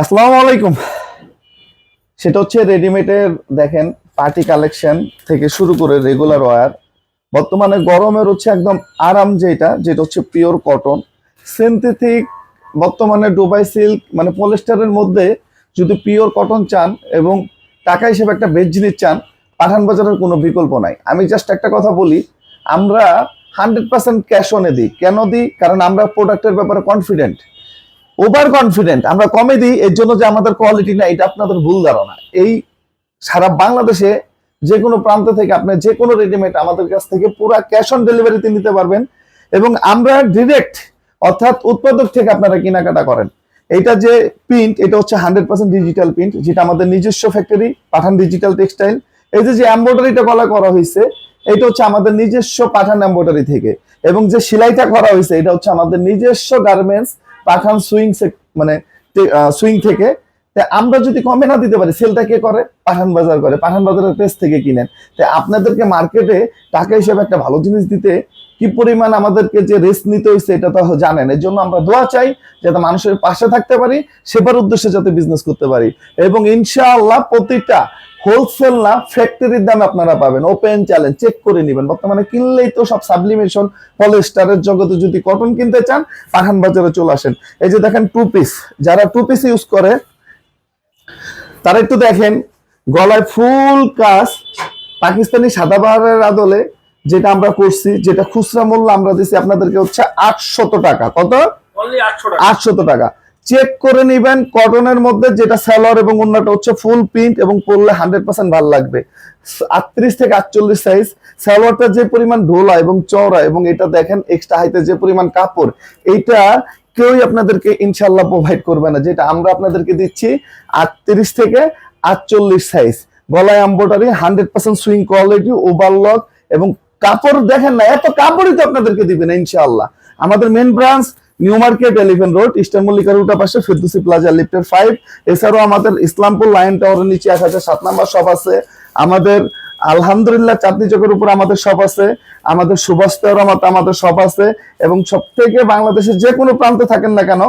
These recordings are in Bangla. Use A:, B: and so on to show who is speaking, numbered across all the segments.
A: আসসালামু আলাইকুম। সেটা হচ্ছে রেডিমেডের দেখেন পার্টি কালেকশন থেকে শুরু করে রেগুলার ওয়্যার বর্তমানে গরমের হচ্ছে একদম আরাম যেটা যেটা হচ্ছে পিওর কটন সিনথেটিক বর্তমানে ডুবাই সিল্ক মানে পলিস্টারের মধ্যে যদি পিওর কটন চান এবং টাকা হিসেবে একটা বেড জিনিস চান, পাঠান বাজারের কোনো বিকল্প নাই। আমি জাস্ট একটা কথা বলি, আমরা হান্ড্রেড পার্সেন্ট ক্যাশ অনে দিই। কেন দিই? কারণ আমরা প্রোডাক্টের ব্যাপারে কনফিডেন্ট ওভার কনফিডেন্ট আমরা কমে দিই, এর জন্য যে আমাদের কোয়ালিটি না এটা আপনাদের ভুল ধারণা। এই সারা বাংলাদেশে যে কোনো প্রান্ত থেকে আপনি যে কোনো রেডিমেড আমাদের কাছ থেকে পুরো ক্যাশ অন ডেলিভারিতে নিতে পারবেন এবং আমরা ডিরেক্ট অর্থাৎ উৎপাদক থেকে আপনারা কেনাকাটা করেন। এটা যে প্রিন্ট এটা হচ্ছে হান্ড্রেড পার্সেন্ট ডিজিটাল প্রিন্ট যেটা আমাদের নিজস্ব ফ্যাক্টরি পাঠান ডিজিটাল টেক্সটাইল এই যে যে এম্ব্রয়ডারিটা গলা করা হয়েছে এটা হচ্ছে আমাদের নিজস্ব পাঠান এম্ব্রয়ডারি থেকে। এবং যে সেলাইটা করা হয়েছে এটা হচ্ছে আমাদের নিজস্ব গার্মেন্টস পাঠান সুইং মানে সুইং থেকে আমরা যদি কমে না দিতে পারি, সেলটা কে করে? পাঠান বাজার করে। পাঠান বাজারের পেজ থেকে কিনেন। তাই আপনাদেরকে মার্কেটে টাকা হিসেবে একটা ভালো জিনিস দিতে কি পরিমাণ আমাদেরকে যে রেস্ট নিতে হয়েছে এটা তো জানেন। এর জন্য আমরা দোয়া চাই যাতে মানুষের পাশে থাকতে পারি, সেবার উদ্দেশ্যে যাতে বিজনেস করতে পারি। এবং ইনশাআল্লাহ প্রতিটা হোলসেল না ফ্যাক্টরির দামে আপনারা পাবেন। ওপেন চ্যালেঞ্জ চেক করে নেবেন। বর্তমানে কিনলেই তো সব সাবলিমেশন পলিস্টারের জগতে যদি কটন কিনতে চান, পাঠান বাজারে চলে আসেন। এই যে দেখেন টু পিস যারা টু পিস ইউজ করে, তারা একটু দেখেন, গলায় ফুল কাজ, পাকিস্তানি সাদাবাহারের আদলে যেটা আমরা করছি যেটা খুচরা মূল্য আমরা দিচ্ছি আপনাদেরকে হচ্ছে আটশত টাকা। কত? আটশত টাকা। চেক করে নিবেন কটনের মধ্যে যেটা স্যালোয়ার এবং অন্যটা হচ্ছে ফুল প্রিন্ট এবং পরলে হান্ড্রেড পার্সেন্ট ভালো লাগবে। আটত্রিশ থেকে আটচল্লিশ সাইজ স্যালোয়ারটা যে পরিমাণ ঢোলা এবং চওড়া এবং এটা দেখেন এক্সট্রা হাইতে যে পরিমাণ কাপড় এইটা কেউই আপনাদেরকে ইনশাল্লাহ প্রোভাইড করবে না। যেটা আমরা আপনাদেরকে দিচ্ছি আটত্রিশ থেকে আটচল্লিশ সাইজ গলায় embroidery hundred percent sewing quality overlock এবং কাপড় দেখেন না, এত কাপড়ই তো আপনাদেরকে দিবেন, ইনশাআল্লাহ। আমাদের main branch new market eleven road eastern মল্লিকার উল্টা পাশে ফেরদুসি প্লাজা লিফটের ফাইভ এছাড়াও আমাদের ইসলামপুর লাইন টাওয়ারের নিচে এক হাজার সাত নাম্বার শপ আছে। আমাদের আলহামদুলিল্লাহ চাঁদনি চকের উপর আমাদের শপ আছে, আমাদের সুভাষ মতো আমাদের শপ আছে, এবং সব থেকে বাংলাদেশের যে কোনো প্রান্তে থাকেন না কেন,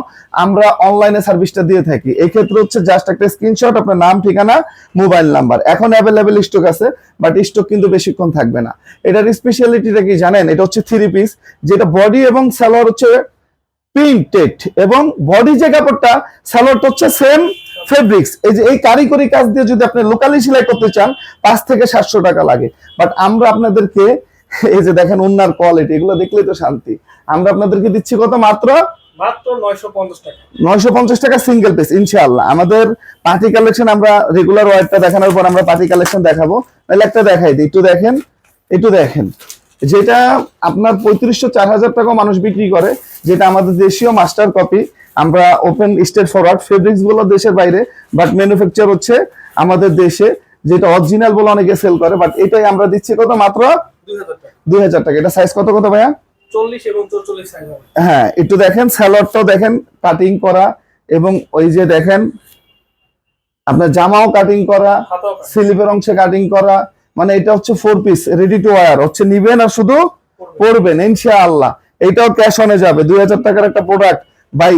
A: আমরা অনলাইনে সার্ভিসটা দিয়ে থাকি। এই ক্ষেত্রে হচ্ছে জাস্ট একটা স্ক্রিনশট আপনার নাম, ঠিকানা মোবাইল নাম্বার এখন অ্যাভেলেবেল স্টক আছে বাট স্টক কিন্তু বেশিক্ষণ থাকবে না। এটার স্পেশালিটিটা কি জানেন? এটা হচ্ছে থ্রি পিস যেটা বডি এবং সালোয়ার হচ্ছে প্রিন্টেড এবং বডি যে কাপড়টা সালোয়ারটা হচ্ছে সেম ফেব্রিক্স এই যে এই কারিগরি কাজ দিয়ে যদি আপনি লোকালি সেলাই করতে চান পাঁচ থেকে সাতশো টাকা লাগে। বাট আমরা আপনাদেরকে এই যে দেখেন উন্নার কোয়ালিটি এগুলো দেখলেই তো শান্তি। আমরা আপনাদেরকে দিচ্ছি কত মাত্র?
B: টাকা।
A: সিঙ্গেল পিস ইনশাআল্লাহ। আমাদের পার্টি কালেকশন আমরা রেগুলার দেখানোর পর আমরা পার্টি কালেকশন দেখাবো। তাহলে একটা দেখাই দিই একটু দেখেন একটু দেখেন। যেটা আপনার পঁয়ত্রিশশো চার হাজার টাকা মানুষ বিক্রি করে যেটা আমাদের দেশীয় মাস্টার কপি আমরা ওপেন স্টেট ফরওয়ার্ড ফেব্রিক্সগুলো দেশের বাইরে বাট ম্যানুফ্যাকচার হচ্ছে আমাদের দেশে যেটা অরিজিনাল বলে অনেকে সেল করে বাট এটাই আমরা দিচ্ছি কত মাত্র?
B: দুই হাজার টাকা।
A: এটা সাইজ কত কত ভাইয়া? হ্যাঁ একটু দেখেন স্যালোয়ারটাও দেখেন কাটিং করা এবং ওই যে দেখেন আপনার জামাও কাটিং করা স্লিপের অংশে কাটিং করা মানে এটা হচ্ছে four piece ready to wear হচ্ছে নিবেন আর শুধু। পড়বেন ইনশাআল্লাহ। এটাও ক্যাশ অনে যাবে। দুই হাজার টাকার একটা প্রোডাক্ট ভাই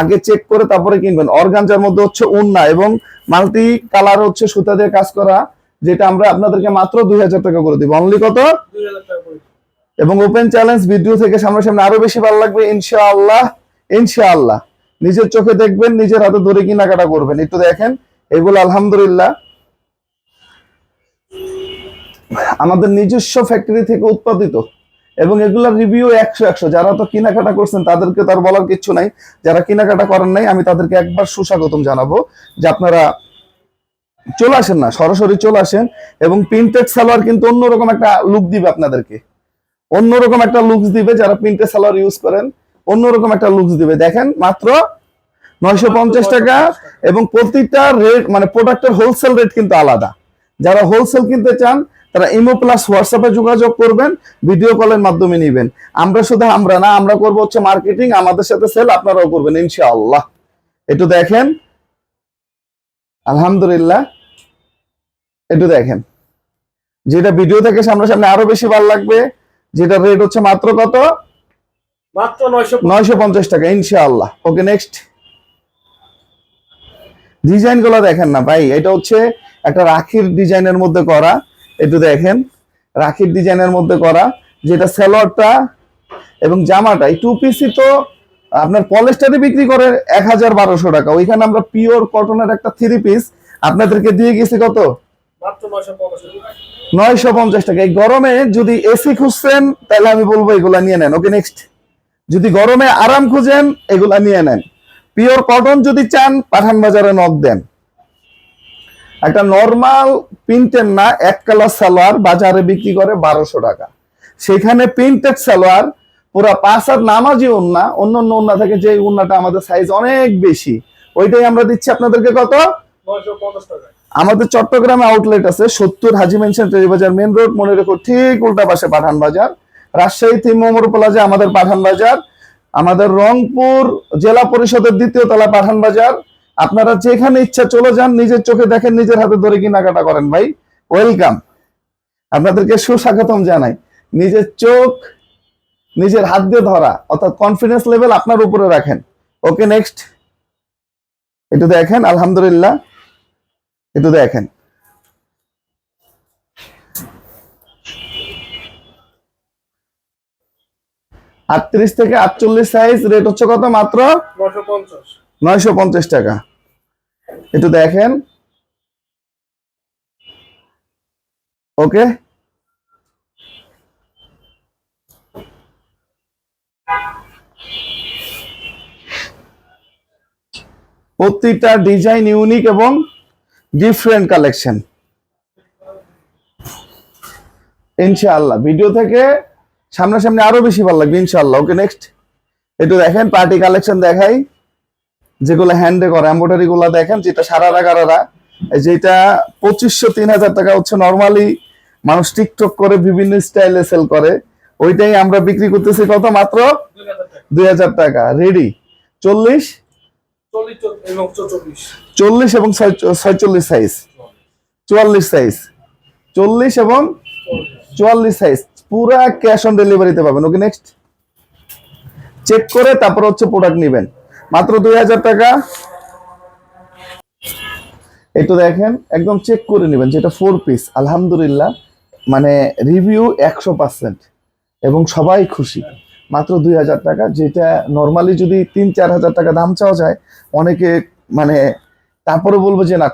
A: আগে চেক করে তারপরে কিনবেন। অর্গানজার মধ্যে হচ্ছে উন্না এবং মাল্টি কালার হচ্ছে সুতা দিয়ে কাজ করা যেটা আমরা আপনাদেরকে মাত্র দুই হাজার টাকা করে দিব। অনলি কত? এবং ওপেন চ্যালেঞ্জ ভিডিও থেকে সামনাসামনি আরও বেশি ভালো লাগবে ইনশাআল্লাহ ইনশাআল্লাহ। নিজের চোখে দেখবেন নিজের হাতে ধরে কেনাকাটা করবেন। একটু দেখেন এগুলো আলহামদুলিল্লাহ। আমাদের নিজস্ব ফ্যাক্টরি থেকে উৎপাদিত। এবং এগুলার রিভিউ একশো একশো। যারা তো কেনাকাটা করছেন তাদেরকে তার বলার কিচ্ছু নাই। যারা কেনাকাটা করেন নাই আমি তাদেরকে একবার সুস্বাগতম জানাব যে আপনারা চলে আসেন না সরাসরি চলে আসেন এবং প্রিন্টেড সালোয়ার কিন্তু অন্যরকম একটা লুক দিবে আপনাদেরকে। অন্যরকম একটা লুকস দিবে যারা প্রিন্টেড সালোয়ার ইউজ করেন অন্যরকম একটা লুকস দিবে। দেখেন মাত্র নয়শো পঞ্চাশ টাকা এবং প্রতিটা রেট মানে প্রোডাক্টের হোলসেল রেট কিন্তু আলাদা। যারা হোলসেল কিনতে চান তারা ইমো প্লাস হোয়াটসঅ্যাপে যোগাযোগ করবেন ভিডিও কলের মাধ্যমে নিবেন। আমরা শুধু আমরা না আমরা করব হচ্ছে মার্কেটিং আমাদের সাথে সেল আপনারাও করবেন ইনশাআল্লাহ। একটু দেখেন। আলহামদুলিল্লাহ। একটু দেখেন। যেটা ভিডিও থেকে সামনাসামনি আরও বেশি ভালো লাগবে যেটা রেট হচ্ছে মাত্র কত?
B: মাত্র নয়শো
A: নয়শো পঞ্চাশ টাকা ইনশাআল্লাহ। ওকে নেক্সট ডিজাইনগুলো দেখেন না ভাই এটা হচ্ছে একটা রাখির ডিজাইনের মধ্যে করা। একটু দেখেন রাখির ডিজাইনের মধ্যে করা যেটা সেলোয়ারটা এবং জামাটা এই টু পিসি তো আপনার পলেস্টারে বিক্রি করে এক হাজার বারোশো টাকা। ওইখানে আমরা পিওর কটনের একটা থ্রি পিস আপনাদেরকে দিয়ে গেছি কত?
B: নয়শো পঞ্চাশ টাকা।
A: এই গরমে যদি এসি খুঁজছেন তাহলে আমি বলব এগুলা নিয়ে নেন। ওকে নেক্সট যদি গরমে আরাম খুঁজেন এগুলা নিয়ে নেন। পিওর কটন যদি চান পাঠান বাজারে নক দেন। একটা নর্মাল প্রিন্টের না এক কালার সালোয়ার বাজারে বিক্রি করে বারোশো টাকা। সেখানে প্রিন্টেড সালোয়ার পুরা পাঁচ হাত নামাজি ওন্না অন্য অন্য উন্না থাকে যে উন্নাটা আমাদের সাইজ অনেক বেশি ওইটাই আমরা দিচ্ছি আপনাদেরকে কত? আমাদের চট্টগ্রামে আউটলেট আছে সত্তর হাজি মেনশন বাজার মেন রোড মনে রেখো ঠিক উল্টা পাশে পাঠান বাজার। রাজশাহী তিমোমর প্লাজা আমাদের পাঠান বাজার। আমাদের রংপুর জেলা পরিষদের দ্বিতীয় তলা পাঠান বাজার। আপনারা যেখানে ইচ্ছা চলে যান নিজের চোখে দেখেন নিজের হাতে ধরে কেনাকাটা করেন ভাই। ওয়েলকাম আপনাদেরকে সুস্বাগতম জানাই। নিজের চোখ নিজের হাত দিয়ে ধরা অর্থাৎ কনফিডেন্স লেভেল আপনার উপরে রাখেন। ওকে নেক্সট একটু দেখেন আলহামদুলিল্লাহ। একটু দেখেন। আটত্রিশ থেকে আটচল্লিশ সাইজ রেট হচ্ছে কত মাত্র?
B: নয়শো পঞ্চাশ।
A: নয়শো পঞ্চাশ টাকা। একটু দেখেন। ওকে। প্রতিটা ডিজাইন ইউনিক এবং ডিফারেন্ট কালেকশন। ইনশাআল্লাহ। ভিডিও থেকে সামনাসামনি আরও বেশি ভালো লাগবে, ইনশাআল্লাহ। Okay, next. একটু দেখেন, পার্টি কালেকশন দেখাই। যেগুলো হ্যান্ডে করা এম্বোটারি গুলা দেখেন যেটা সারারা গারারা যেটা পঁচিশশো তিন হাজার টাকা হচ্ছে নর্মালি মানুষ টিকটক করে বিভিন্ন স্টাইলে সেল করে। ওইটাই আমরা বিক্রি করতেছি কত মাত্র?
B: দুই হাজার টাকা।
A: রেডি চল্লিশ?
B: চল্লিশ এবং চল্লিশ
A: চল্লিশ ছয়চল্লিশ সাইজ চুয়াল্লিশ সাইজ চল্লিশ এবং চুয়াল্লিশ সাইজ পুরা ক্যাশ অন ডেলিভারিতে পাবেন। ওকে নেক্সট চেক করে তারপর হচ্ছে প্রোডাক্ট নেবেন। মাত্র দুই হাজার টাকা। একটু দেখেন, একদম চেক করে নেবেন যেটা ফোর পিস আলহামদুলিল্লাহ। মানে রিভিউ একশো পার্সেন্ট এবং সবাই খুশি। মাত্র দুই হাজার টাকা, যেটা নর্মালি যদি তিন, চার হাজার টাকা দাম চাওয়া যায়, অনেকে মানে তারপরে বলব যে না,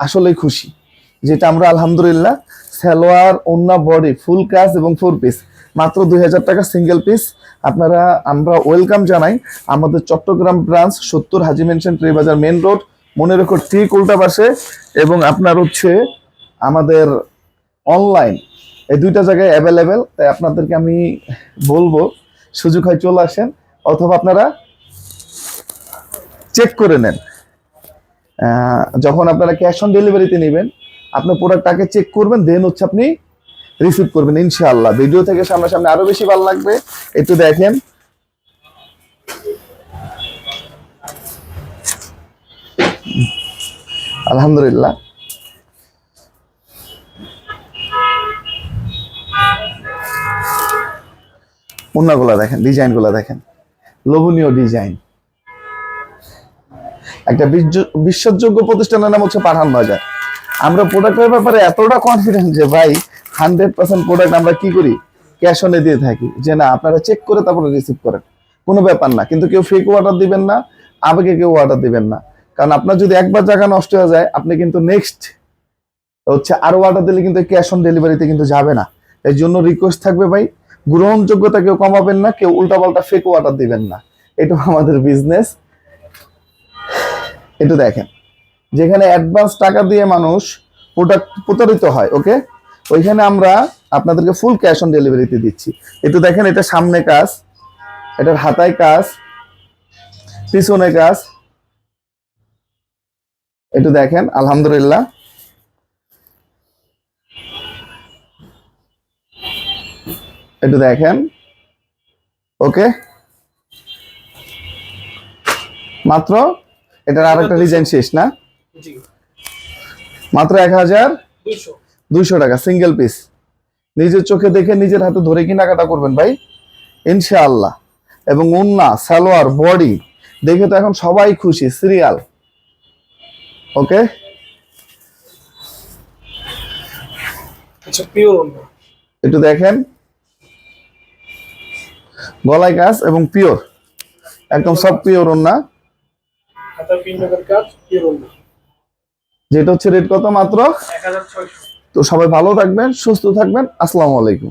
A: আসলেই খুশি। যেটা আমরা, আলহামদুলিল্লাহ, সালোয়ার, ওন্না, বডি, ফুল কাজ এবং ফোর পিস। মাত্র দুই হাজার টাকা সিঙ্গেল পিস আপনারা, আমরা ওয়েলকাম জানাই আমাদের চট্টগ্রাম ব্রাঞ্চ সত্তর হাজি মেনশন বাজার মেন রোড মনে রেখো ঠিক উল্টা পাশে। এবং আপনার হচ্ছে আমাদের অনলাইন এই দুইটা জায়গায় অ্যাভেলেবেল তাই আপনাদেরকে আমি বলব, সুযোগ হয় চলে আসেন, অথবা আপনারা চেক করে নেন। যখন আপনারা ক্যাশ অন ডেলিভারিতে নেবেন আপনার প্রোডাক্টটাকে চেক করবেন দেন হচ্ছে আপনি রিসিভ করবেন, ইনশাআল্লাহ। ভিডিও থেকে সামনাসামনি আরও বেশি ভালো লাগবে। একটু দেখেন। আলহামদুলিল্লাহ। ওনাগুলা দেখেন ডিজাইনগুলা দেখেন। লোভনীয় ডিজাইন। একটা বিশ্বাসযোগ্য প্রতিষ্ঠানের নাম হচ্ছে পাঠান বাজার আমরা প্রোডাক্টের ব্যাপারে এতটা কনফিডেন্ট যে ভাই হান্ড্রেড পার্সেন্ট প্রোডাক্ট আমরা কি করি? ক্যাশ অনে দিয়ে থাকি। যে না, আপনারা চেক করে তারপরে রিসিভ করেন। কোনো ব্যাপার না। কিন্তু কেউ ফেক অর্ডার দিবেন না, আবেগে কেউ অর্ডার দিবেন না। কারণ আপনার যদি একবার জায়গা নষ্ট হয়ে যায়, আপনি কিন্তু নেক্সট হচ্ছে আরও অর্ডার দিলে কিন্তু ক্যাশ অন ডেলিভারিতে কিন্তু যাবে না। এর জন্য রিকোয়েস্ট থাকবে ভাই, গ্রহণযোগ্যতা কেউ কমাবেন না, কেউ উল্টাপাল্টা ফেক অর্ডার দিবেন না। এটা আমাদের বিজনেস একটু দেখেন। যেখানে অ্যাডভান্স টাকা দিয়ে মানুষ প্রোডাক্ট প্রতারিত হয় ওকে ওইখানে আমরা আপনাদেরকে ফুল ক্যাশ অন ডেলিভারিতে দিচ্ছি। একটু দেখেন এটা সামনে কাজ এটার হাতায় কাজ পিছনে কাজ। একটু দেখেন আলহামদুলিল্লাহ। একটু দেখেন ওকে মাত্র? এটার আর একটা ডিজাইন শেষ না? মাত্র এক হাজার
B: দুইশো।
A: টাকা সিঙ্গেল পিস নিজের চোখে দেখে নিজের হাতে ধরে কেনাকাটা করবেন ভাই ইনশাআল্লাহ। এবং উন্না সালোয়ার বডি দেখে তো এখন সবাই খুশি সিরিয়াল ওকে?
B: আচ্ছা
A: একটু দেখেন। গলায় কাজ এবং পিওর একদম সব পিওর না
B: হাতার কাজ পিওর
A: যেটা হচ্ছে রেট কত মাত্র? তো সবাই ভালো থাকবেন সুস্থ থাকবেন। আসসালামু আলাইকুম।